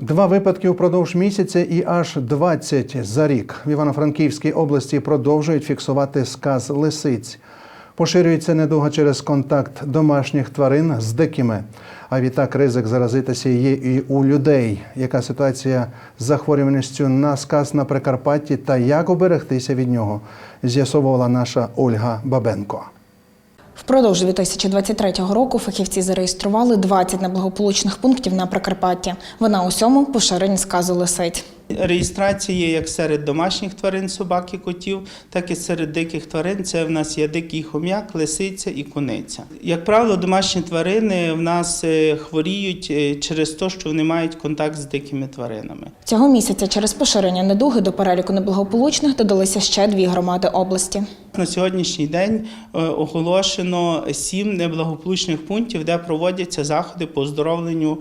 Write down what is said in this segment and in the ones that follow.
Два випадки упродовж місяця і аж 20 за рік. В Івано-Франківській області продовжують фіксувати сказ лисиць. Поширюється недуга через контакт домашніх тварин з дикими. А відтак ризик заразитися є і у людей. Яка ситуація з захворюваністю на сказ на Прикарпатті та як оберегтися від нього, з'ясовувала наша Ольга Бабенко. Впродовж 2023 року фахівці зареєстрували 20 неблагополучних пунктів на Прикарпатті. Вона усьому поширені сказу лисиць. Реєстрація є як серед домашніх тварин, собак і котів, так і серед диких тварин. Це в нас є дикий хом'як, лисиця і куниця. Як правило, домашні тварини в нас е, хворіють е, через те, що вони мають контакт з дикими тваринами. Цього місяця через поширення недуги до переліку неблагополучних додалися ще дві громади області. На сьогоднішній день е, оголошено сім неблагополучних пунктів, де проводяться заходи по оздоровленню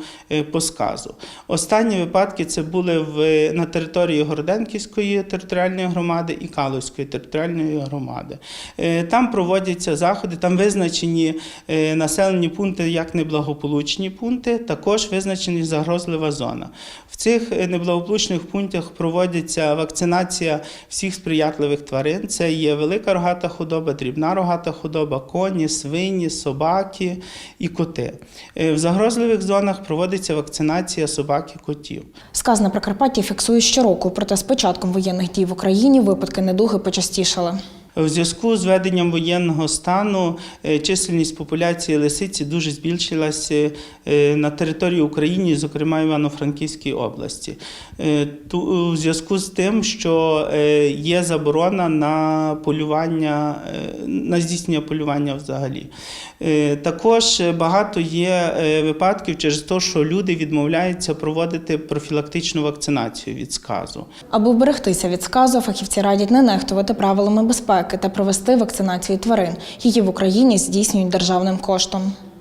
по сказу. Останні випадки це були в, на території Городенківської територіальної громади і Калузької територіальної громади. Е, Там проводяться заходи, там визначені е, населені пункти як неблагополучні пункти, також визначені загрозлива зона. В цих е, неблагополучних пунктах проводиться вакцинація всіх сприятливих тварин. Це є велика рогата худоба, дрібна рогата худоба, коні, свині, собаки і коти. В загрозливих зонах проводиться вакцинація собак і котів. Сказ на Прикарпатті фіксує щороку, проте з початком воєнних дій в Україні випадки недуги почастішали. У зв'язку з введенням воєнного стану е, чисельність популяції лисиці дуже збільшилася е, на території України, зокрема Івано-Франківській області. Е, У зв'язку з тим, що е, є заборона на полювання, е, на здійснення полювання взагалі. Е, Також багато є е, випадків через те, що люди відмовляються проводити профілактичну вакцинацію від сказу. Аби вберегтися від сказу, фахівці радять не нехтувати правилами безпеки та провести вакцинацію тварин. Її в Україні здійснюють державним коштом.